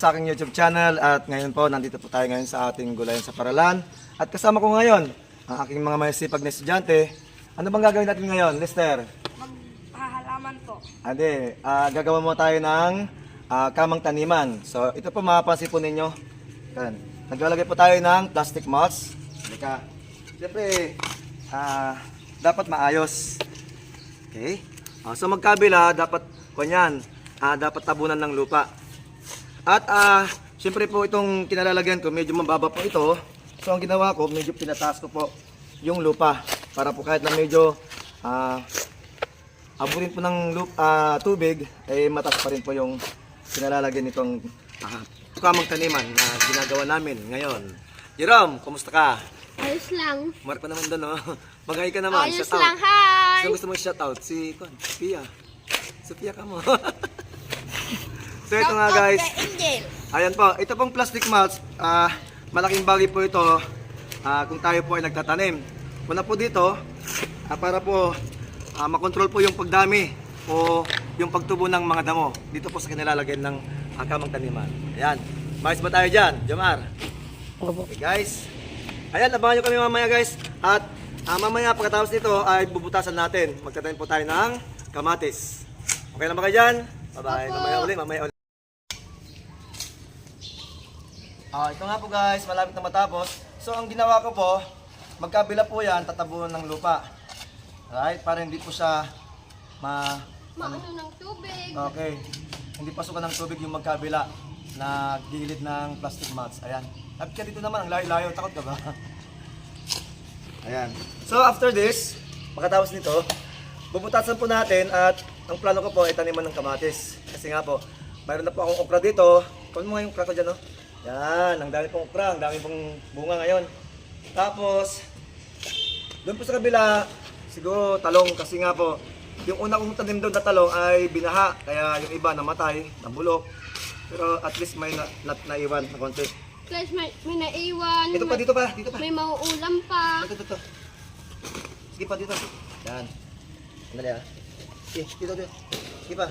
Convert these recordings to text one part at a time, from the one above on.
sa aking YouTube channel. At ngayon po nandito po tayo ngayon sa ating gulayan sa paralan. At kasama ko ngayon ang aking mga masipag na estudyante. Ano bang gagawin natin ngayon Lester? Maghahalaman po. Ade, ah, gagawa mo tayo ng ah, kamang taniman. So ito po mapapansin po ninyo. Yan. naglalagay po tayo ng plastic mulch Halika. siyempre ah, dapat maayos. Okay? Ah, so magkabila dapat kanyan ah, dapat tabunan ng lupa at ah, syempre po itong kinalalagyan ko, medyo mababa po ito. So ang ginawa ko, medyo pinataas ko po yung lupa para po kahit na medyo ah, abutin po ng lup, ah, tubig, eh mataas pa rin po yung kinalalagyan nitong ah, kamang taniman na ginagawa namin ngayon. Jerome, kumusta ka? Ayos lang. Mark pa naman doon, no? Mag-hi ka naman. Ayos shout out. lang, hi! Sino gusto mo shout-out? Si, Kon, Pia. Sophia ka mo. so ito nga guys. Ayan po, ito pong plastic mulch, ah, malaking bagay po ito ah, kung tayo po ay nagtatanim. Una po dito, ah, para po ah, makontrol po yung pagdami o yung pagtubo ng mga damo dito po sa kanilalagyan ng uh, kamang taniman. Ayan, mais ba tayo dyan, Jamar? Okay guys, ayan, abangan nyo kami mamaya guys. At ah, mamaya pagkatapos nito ay bubutasan natin. Magtatanim po tayo ng kamatis. Okay lang ba kayo dyan? Bye-bye. Mamaya ulit, mamaya ulit. Ah, ito nga po guys, malapit na matapos. So ang ginawa ko po, magkabila po yan, tatabunan ng lupa. Right? Para hindi po siya ma... Maano ng tubig. Okay. Hindi pasukan ng tubig yung magkabila na gilid ng plastic mats. Ayan. Lapit ka dito naman, ang layo-layo. Takot ka ba? Ayan. So after this, pagkatapos nito, bubutasan po natin at ang plano ko po ay taniman ng kamatis. Kasi nga po, mayroon na po akong okra dito. Kunin mo nga yung okra ko dyan, no? Yan, ang dami pong okra, ang dami pong bunga ngayon. Tapos, doon po sa kabila, siguro talong kasi nga po, yung una kong tanim doon na talong ay binaha, kaya yung iba namatay, nabulok. Pero at least may na, na, naiwan na konti. Plus may, may naiwan. Dito pa, may, dito pa, dito pa. May mauulam pa. Ito, ito, ito. Sige pa, dito. Yan. Andali ah. Sige, dito, dito. Sige pa.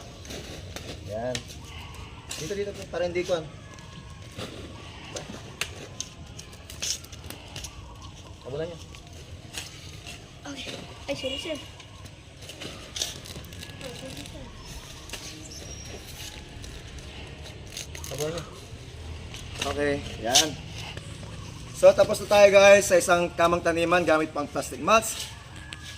Yan. Dito, dito, dito. Para hindi ko. Kabulan niyo. Okay. Ay, sorry, sir. Kabulan. Okay, yan. So, tapos na tayo guys sa isang kamang taniman gamit pang plastic mats.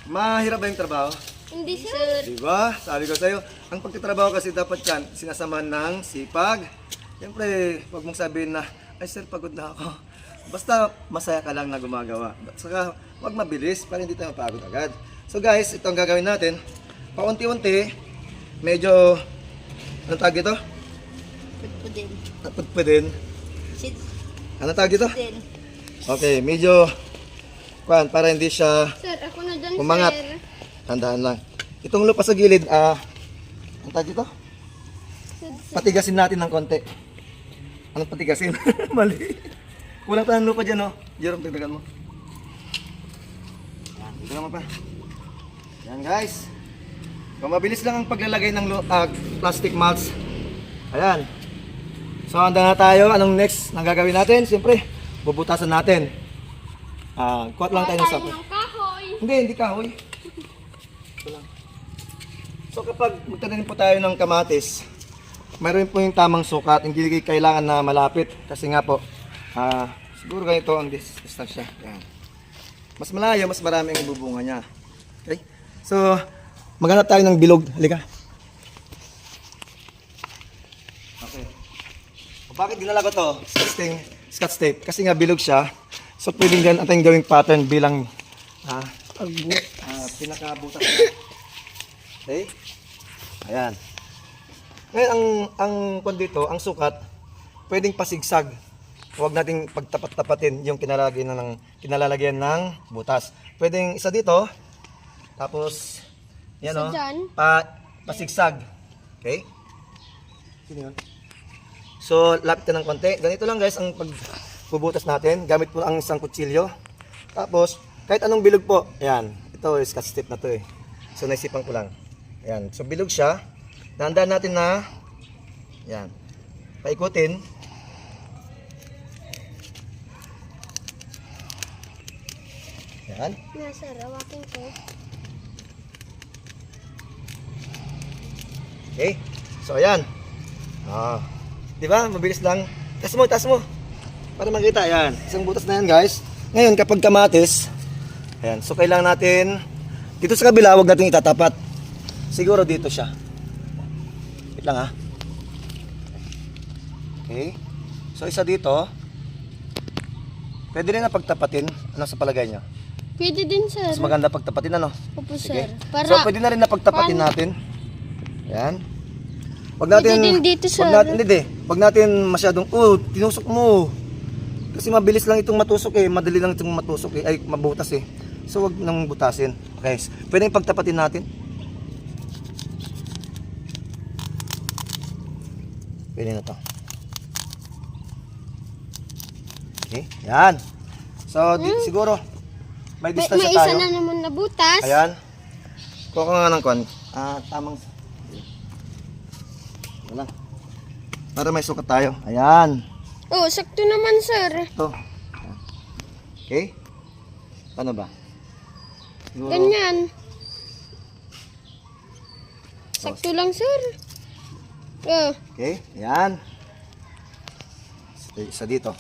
Mahirap ba yung trabaho? Hindi, sir. Diba? Sabi ko sa'yo, ang pagtitrabaho kasi dapat yan, sinasama ng sipag. Siyempre, huwag mong sabihin na, ay sir, pagod na ako. Basta masaya ka lang na gumagawa. Saka, huwag mabilis para hindi tayo mapagod agad. So guys, ito ang gagawin natin. Paunti-unti, medyo, ano tawag dito? Pudpudin. Napudpudin. Sid Ano tawag din. Okay, medyo, kwan, para hindi siya Sir, ako na dyan, Umangat. sir. Tandaan lang. Itong lupa sa gilid, ah, ano tawag? Sir, Patigasin natin ng konti. Anong patigasin? Mali. Kulang pa ng lupa dyan, no? Jerome, tigdagan mo. Yan, tigdagan mo pa. Yan, guys. Kung mabilis lang ang paglalagay ng ah, plastic mulch. Ayan. So, handa na tayo. Anong next na gagawin natin? Siyempre, bubutasan natin. Ah, kuhat lang tayo ng sapo. Hindi, hindi kahoy. So kapag magtatanim po tayo ng kamatis, mayroon po yung tamang sukat, hindi kailangan na malapit kasi nga po, ah, siguro ganito ang dis- distansya. Yan. Mas malayo, mas marami ang ibubunga niya. Okay? So, maghanap tayo ng bilog. Halika. Okay. O, bakit dinala ko to? Scotch scotch tape. Kasi nga bilog siya. So, pwedeng gan ating gawing pattern bilang ah, ah, pinakabutas. Okay? Ayan. Ngayon, ang, ang kwan dito, ang sukat, pwedeng pasigsag. Huwag nating pagtapat-tapatin yung kinalalagyan ng, kinalalagyan ng butas. Pwedeng isa dito, tapos, yan o, dyan? pa, pasigsag. Okay? Sino yun? So, lapit ka ng konti. Ganito lang guys ang pagbubutas natin. Gamit po ang isang kutsilyo. Tapos, kahit anong bilog po. Ayan. Ito is scotch tape na to eh. So, naisipan ko lang. Ayan. So, bilog siya. Tandaan natin na yan. Paikutin. Yan. Nasa rawakin ko. Okay. So, ayan. Ah. Di ba? Mabilis lang. Tas mo, tas mo. Para makita. Ayan. Isang butas na yan, guys. Ngayon, kapag kamatis, ayan. So, kailangan natin, dito sa kabila, huwag natin itatapat. Siguro dito siya. Wait lang, ha. Okay. So, isa dito. Pwede rin na pagtapatin. Ano sa palagay niyo? Pwede din, sir. Mas maganda pagtapatin, ano? Opo, sir. Para, so, pwede na rin na pagtapatin Paano? natin. Ayan. Wag natin, Pwede din dito, sir. Wag natin, hindi, wag natin masyadong, oh, tinusok mo. Kasi mabilis lang itong matusok eh, madali lang itong matusok eh, ay mabutas eh. So, wag nang butasin. Okay, pwede yung pagtapatin natin. Pwede na to. Okay, yan. So, di, siguro, may Hmm? may, distansya may isa tayo. na naman na butas. Ayan. Kuha ko nga ng kon. Ah, tamang... Wala. Para may sukat tayo. Ayan. Oh, sakto naman, sir. Ito. Okay? Paano ba? Siguro, Ganyan. Sakto lang, sir. Oh, Okay? Ayan. Isa- dito.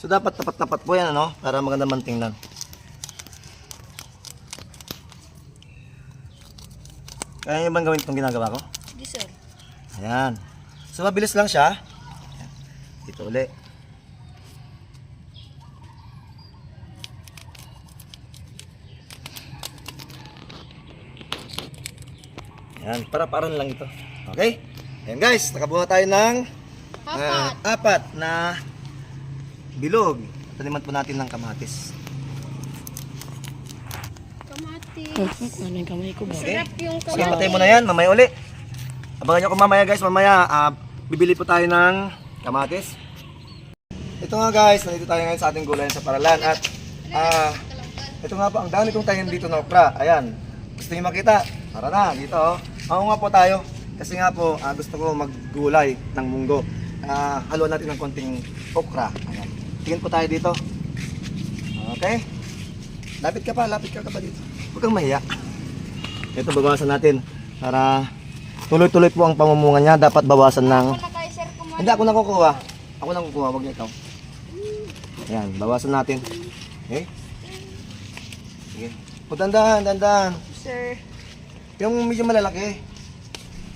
So, dapat tapat-tapat po yan, ano? Para maganda man tingnan. Kaya nyo bang gawin itong ginagawa ko? di, sir. Ayan. So, mabilis lang siya. Dito uli. Ayan, para-paran lang ito. Okay? Ayan guys, nakabuha tayo ng ah, Apat. apat na bilog. Taniman po natin ng kamatis. Kamatis. Ano yung kamay ko ba? Okay? Sarap yung kamatis. patay mo na yan. Mamaya uli. Abangan nyo ko mamaya guys. Mamaya, ah, bibili po tayo ng kamatis. Ito nga guys, nandito tayo ngayon sa ating gulayan sa Paralan. At, ah, ito nga po, ang dami kong tayo dito na okra. Ayan. Gusto niyo makita? Tara na, dito oh. Ako nga po tayo. Kasi nga po, ah, gusto ko maggulay ng munggo. Ah, haluan natin ng konting okra. Ayan. Tingin po tayo dito. Okay? Lapit ka pa, lapit ka, ka pa dito. Huwag kang mahiya. Ito babawasan natin para tuloy-tuloy po ang pamumunga niya. Dapat bawasan ng... Hindi ako nang kukuha. Ako nang kukuha, wag niya ikaw. Ayan, bawasan natin. Okay? Sige. O, dandahan, dandahan. Sir. Yung medyo malalaki.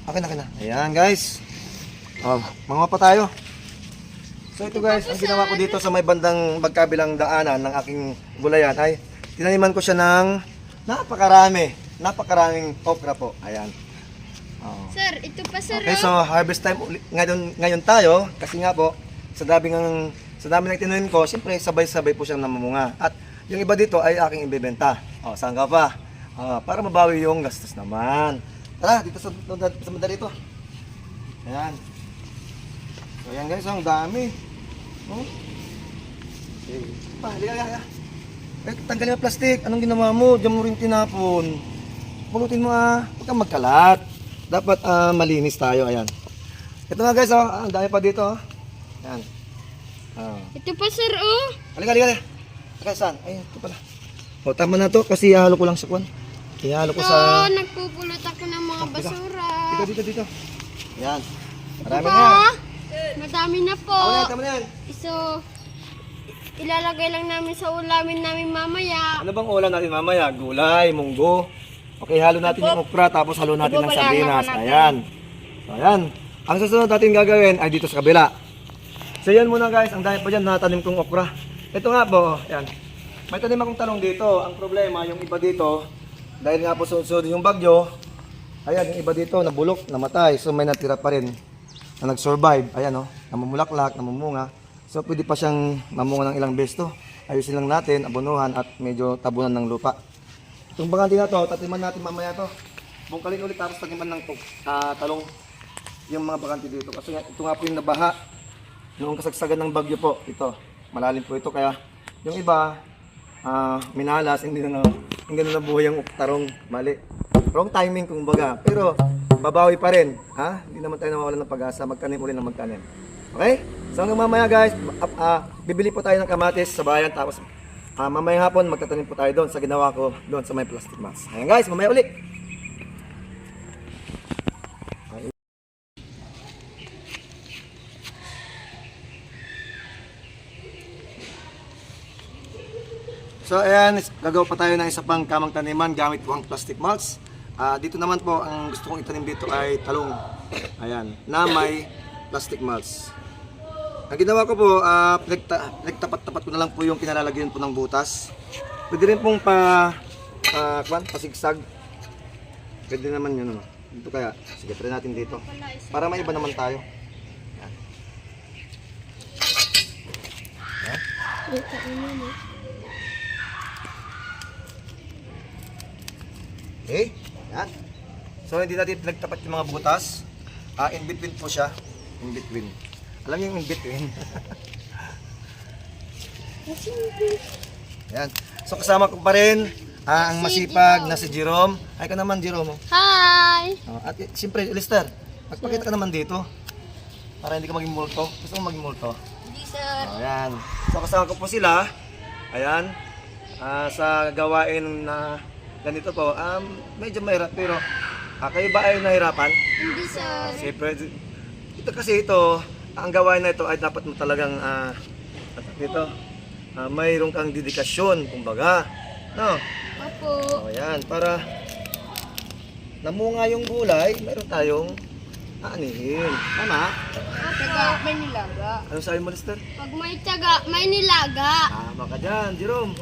Akin, akin na. Ayan, guys. Oh, mga pa tayo. So ito guys, ang ginawa ko dito sa may bandang magkabilang daanan ng aking gulayan ay tinaniman ko siya ng napakarami, napakaraming okra po. Ayan. Oh. Sir, ito pa, sir. Okay, oh. so harvest time ngayon, ngayon tayo kasi nga po sa dami ng sa dami ng tinanim ko, siyempre sabay-sabay po siyang namumunga. At yung iba dito ay aking ibebenta. Oh, saan ka pa? Ah, para mabawi yung gastos naman. Tara, dito sa sa, sa madali ito. Ayan. So, ayan guys, ang dami. Oh. Okay. Pa, halika, halika. Eh, tanggalin ang plastic. Anong ginawa mo? Diyan mo rin tinapon. Pulutin mo ah. Huwag kang magkalat. Dapat ah, malinis tayo. Ayan. Ito nga guys, oh. ang dami pa dito. Oh. Ayan. Ah. Ito pa, sir, oh. Halika, halika, halika. Halika, saan? Ayun, ito pala. O, tama na to kasi ihalo ko lang sa kwan. Ihalo ko Ito, sa... nagpupulot ako ng. Basura. Dito, dito, dito. Ayan. Marami na yan. madami na po. Ako na yan, tama na yan. So, ilalagay lang namin sa ulamin namin mamaya. Ano bang ulam natin mamaya? Gulay, munggo. Okay, halo natin yung okra tapos halo natin ng sardinas. Ayan. So, ayan. Ang susunod natin gagawin ay dito sa kabila. So yan muna guys, ang dami pa dyan natanim kong okra. Ito nga po, ayan. May tanim akong talong dito. Ang problema, yung iba dito, dahil nga po sunod yung bagyo, ayan, yung iba dito nabulok, namatay. So may natira pa rin na nag-survive. Ayan oh, namumulaklak, namumunga. So pwede pa siyang mamunga ng ilang beses to. Ayusin lang natin, abunuhan at medyo tabunan ng lupa. Itong baganti na to, tatiman natin mamaya to. Bungkalin ulit tapos tatiman ng ah, talong yung mga baganti dito. Kasi ito nga po yung nabaha. Noong kasagsagan ng bagyo po, ito. Malalim po ito kaya yung iba ah minalas, hindi na na, hindi na nabuhay ang tarong mali. Wrong timing kumbaga. Pero babawi pa rin. Ha? Hindi naman tayo nawawalan ng pag-asa. Magtanim uli ng magtanim. Okay? So hanggang mamaya guys, ah, ah, bibili po tayo ng kamatis sa bayan tapos Ah, mamayang hapon, magtatanim po tayo doon sa ginawa ko doon sa may plastic mats. Ayan guys, mamaya uli. So ayan, gagawa pa tayo ng isa pang kamang taniman gamit po plastic mulch. Ah, dito naman po, ang gusto kong itanim dito ay talong. Ayan, na may plastic mulch. Ang ginawa ko po, uh, pinagtapat-tapat ko na lang po yung kinalalagyan po ng butas. Pwede rin pong pa, uh, kwan, pasigsag. Pwede naman yun. Ano. Dito kaya, sige, try natin dito. Para may iba naman tayo. Ano mo? Okay? Yan. So, hindi natin pinagtapat yung mga butas. Ah, in between po siya. In between. Alam niyo yung in between? Yan. So, kasama ko pa rin ah, ang masipag na si Jerome. Ay ka naman, Jerome. oh. Hi! Ah, at eh, siyempre, Lister, magpakita ka naman dito. Para hindi ka maging multo. Gusto mo maging multo? Hindi, sir. Ayan. So kasama ko po sila. Ayan. Ah, sa gawain na ganito po. Um, medyo mahirap pero ah, kayo ba ay nahirapan? Hindi, sir. Siyempre, ito kasi ito, ang gawain na ito ay dapat mo talagang ah, at dito, ah, mayroon kang dedikasyon, kumbaga. No? Opo. O yan, para namunga yung gulay, meron tayong aanihin. Tama? Taga, may nilaga. Ano sabi mo, Lister? Pag may taga, may nilaga. Tama ka dyan, Jerome.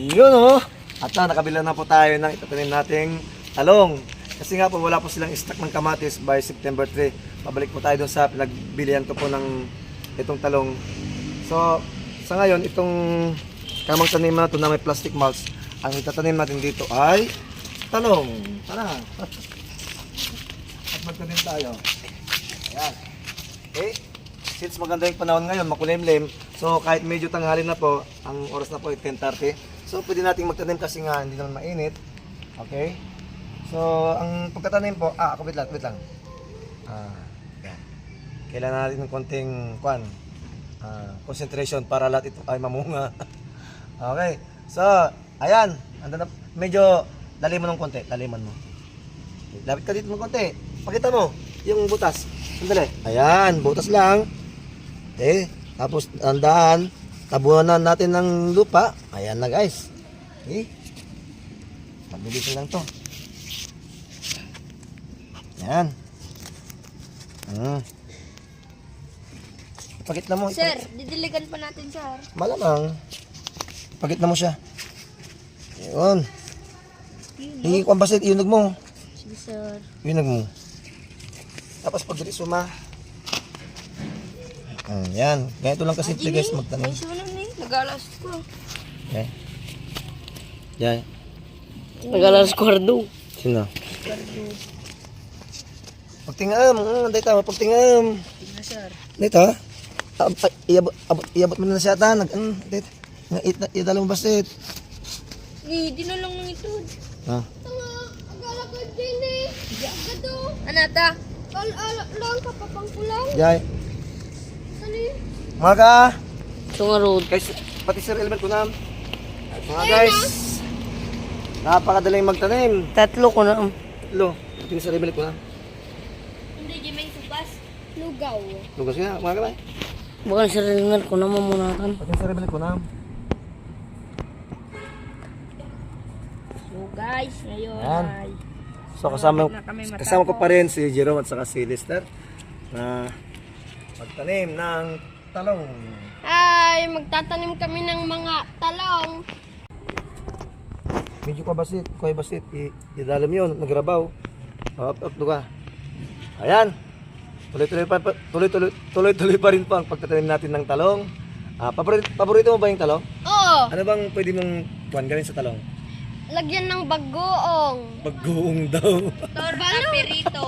Yun oh. At na, nakabila na po tayo ng itatanim nating talong. Kasi nga po wala po silang stock ng kamatis by September 3. Pabalik po tayo dun sa pinagbilihan ko po ng itong talong. So, sa ngayon, itong kamang tanim na ito na may plastic mulch, ang itatanim natin dito ay talong. Tara. At magtanim tayo. Ayan. Okay? Since maganda yung panahon ngayon, makulimlim, so kahit medyo tanghali na po, ang oras na po ay 10.30, so pwede nating magtanim kasi nga hindi naman mainit. Okay? So, ang pagkatanim po, ah, wait lang, wait lang. Ah, yan. Kailangan natin ng konting, kwan, ah, concentration para lahat ito ay mamunga. okay? So, ayan, ando na, medyo laliman ng konti, laliman mo. Lapit ka dito ng konti. Pakita mo yung butas. Sandali. Ayan, butas lang. Okay. Tapos andahan, tabunan natin ng lupa. Ayan na guys. Okay. Mabilis lang to. Ayan. Hmm. Pakit na mo. Sir, didiligan pa natin, sir. Malamang. Pakit na mo siya. Yun. Hingi ko ang basit, iunog mo. Sige, sir. Iunog mo. Tapos pag suma. Mm, yan. Ganito lang kasi guys magtanong. May sunan eh. Nag-alas ko. Okay. Yan. Nag-alas kwardo. Sino? Pagtingam. Mm, dahil tama. Pagtingam. Sige, sir. Dito. Ab, ay, iabot, abot, iabot mo na siya ta. Nag, mm, dito. Nga, it, idala mo basit. Eh, di na lang ng ito. Ha? Tanga, agala ko din eh. Agado. Anata? Kal-ala lang, kapapang kulang. Jai. Mga ka. Ito nga road. Guys, pati sir element ko na. Mga guys. Napakadaling magtanim. Tatlo ko na. Lo, pati sir element ko na. Hindi, di may subas. Lugaw. Lugas nga, mga ka Baka sarilingan ko na mamunatan. Pati sir element ko na. So guys, ngayon Yan. ay So kasama, kasama ko pa rin si Jerome at saka si Lister na magtanim ng talong. ay magtatanim kami ng mga talong. Medyo pa basit, kuhay basit, i- idalam yun, nagrabaw. Up, up, ka. Ayan. Tuloy-tuloy pa, tuloy-tuloy, tuloy-tuloy pa rin po ang pagtatanim natin ng talong. Ah, paborito, paborito mo ba yung talong? Oo, Ano bang pwede mong kuhan gawin sa talong? lagyan ng bagoong. Bagoong daw. Torta pirito.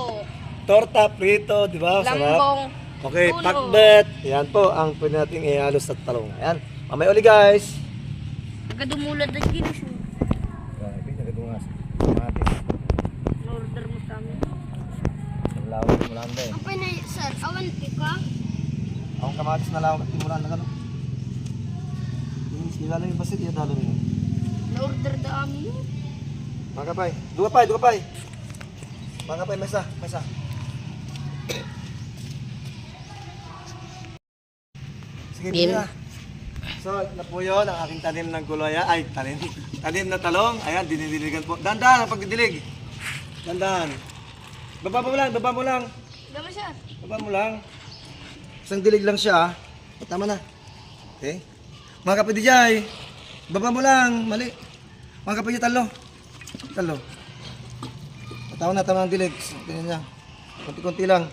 Torta, prito, di ba? Sarap. Okay, Ulo. pakbet. Yan po ang pwede nating ihalo sa talong. Ayan. Mamaya uli guys. Agad-umulad na ginis. Grabe, nagadungas. Matis. Order mo kami. Ang lawak mo lang ba eh. Okay na, sir. Awan ka. Akong kamatis na lang at timulan na gano'n. Kilala yung basit, iya dalo rin. Na-order da amin. Mga kapay, dua pay, dua pay. Mga kapay, mesa, mesa. Sige, Bien. Bien. So, na po yun, ang aking tanim ng guloya. Ay, tanim. Tanim na talong. Ayan, dinidiligan po. Dandan ang pagdidilig. Dandan. Baba mo lang, baba mo lang. Dama siya. Baba mo lang. Isang dilig lang siya. ah. O, tama na. Okay? Mga kapitijay, baba mo lang. Mali. Mga kapitijay, talo. Talo. O, Tama na, tama ng dilig. Tingnan niya. Kunti-kunti lang.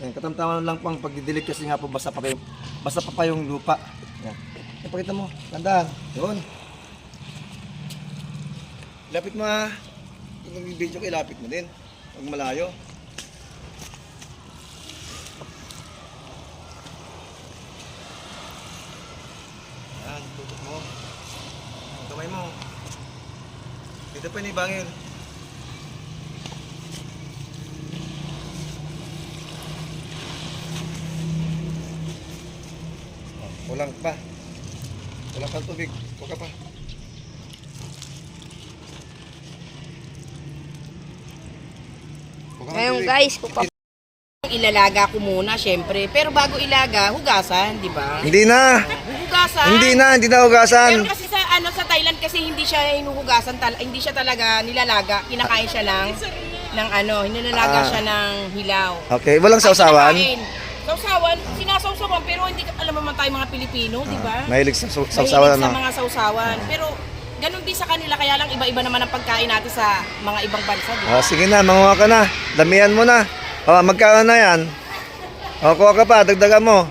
Ayan, katamtaman lang pang pagdidilig kasi nga po basta pa yung, basta pa yung lupa. Ayan. Ipakita mo. Tandaan. Yun. Lapit mo ha. Kung nag-video ka, ilapit mo din. Huwag malayo. Yan, tutok mo. Kamay mo. Dito pa bangin. Oh, Kulang pa. Kulang pa ang tubig. Kuka pa. Kuka pa ang Ngayon guys, kung ilalaga ko muna syempre. Pero bago ilaga, hugasan, di ba? Hindi na. Hugasan. Hindi na. Hindi na Pero hugasan. kasi sa ano sa Thailand kasi hindi siya hinuhugasan tal hindi siya talaga nilalaga, kinakain siya ng ng ano, hinilalaga Ah. siya ng hilaw. Okay, walang Ay, sausawan. kinakain. Sausawan, sinasawsawan pero hindi alam naman tayo mga Pilipino, di ba? Mahilig sa sa- Mahilig sausawan sa ano. mga sausawan. Pero ganun din sa kanila kaya lang iba-iba naman ang pagkain natin sa mga ibang bansa, di ba? Oh, sige na, manguha ka na. Damihan mo na. Oh, magkano na yan? Oh, kuha ka pa, dagdagan mo.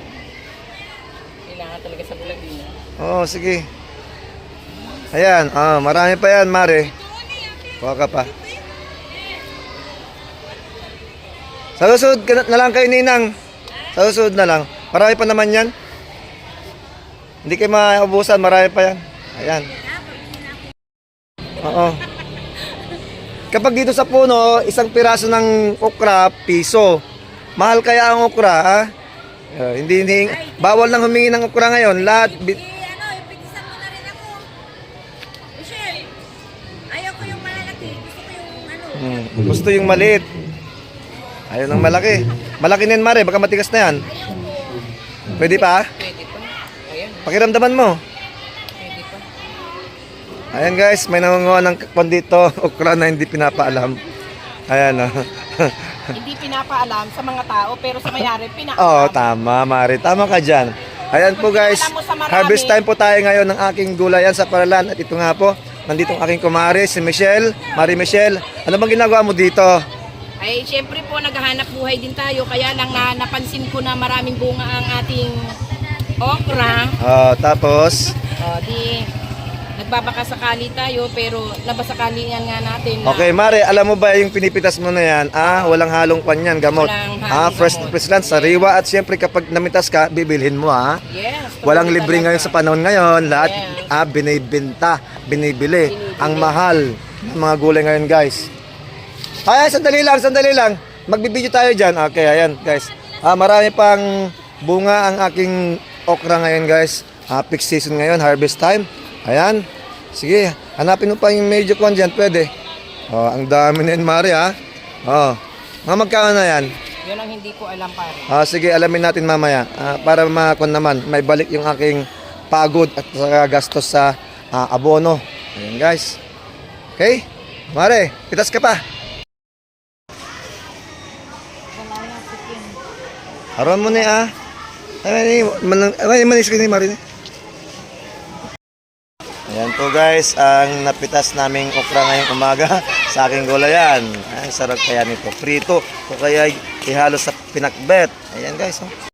Kailangan talaga sa bulag din. Oo, oh, sige. Ayan, ah, marami pa yan, Mare. Kuha ka pa. Sa susunod ka na, na lang kayo, Ninang. Sa susunod na lang. Marami pa naman yan. Hindi kayo maubusan, marami pa yan. Ayan. Oo. Kapag dito sa puno, isang piraso ng okra, piso. Mahal kaya ang okra, ha? Eh, hindi, hindi, bawal nang humingi ng okra ngayon. Lahat, bi- ipitisan mo na rin ako. Michelle, ayaw ko yung malalaki. Gusto ko yung. Hmm, gusto yung maliit. Ayaw ng malaki. Malaki na yan, Mare. Baka matigas na yan. Pwede pa? Pwede pa. Pakiramdaman mo. Ayan guys, may nangunguha ng kakpan dito. Okra na hindi pinapaalam. Ayan oh. hindi pinapaalam sa mga tao pero sa mayari pinaalam. Oo, tama, Mare. Tama ka dyan. Ayan po guys, harvest time po tayo ngayon ng aking gulayan sa Paralan. At ito nga po, nandito ang aking kumare, si Michelle. Marie Michelle, ano bang ginagawa mo dito? Ay, syempre po, naghahanap buhay din tayo. Kaya lang na napansin ko na maraming bunga ang ating okra. Oh, tapos, O, di, nagbabaka sakali tayo, pero nabasakalingan nga natin na Okay, Mare, alam mo ba yung pinipitas mo na yan? Ah, walang halong pan yan, gamot. Walang Ah, fresh gamot. fresh lang, sariwa at siyempre kapag namitas ka, bibilhin mo ah. Yes. Walang totoo libre talaga. ngayon sa panahon ngayon, lahat Yes. ah, binibenta, binibili. Binibili. Ang mahal ng mga gulay ngayon, guys. Ay, sandali lang, sandali lang. Magbibideo tayo dyan. Okay, ayan, guys. Ah, marami pang bunga ang aking okra ngayon, guys. Ah, peak season ngayon, harvest time. Ayan. Sige, hanapin mo pa yung medyo kon dyan, pwede. Oh, ang dami na yan, Mari, ha? Oh. Mga magkano na yan? Yun ang hindi ko alam pare. Ah, sige, alamin natin mamaya. Ah, para makon naman, may balik yung aking pagod at saka gastos sa ah, abono. Ayan, guys. Okay? Mare, pitas ka pa. Aron mo na ah. Ay, manis ka ni Mare. Ayan po guys, ang napitas naming okra ngayong umaga sa aking gulayan. Ang sarap kaya nito. Prito o kaya ihalo sa pinakbet. Ayan guys. Oh.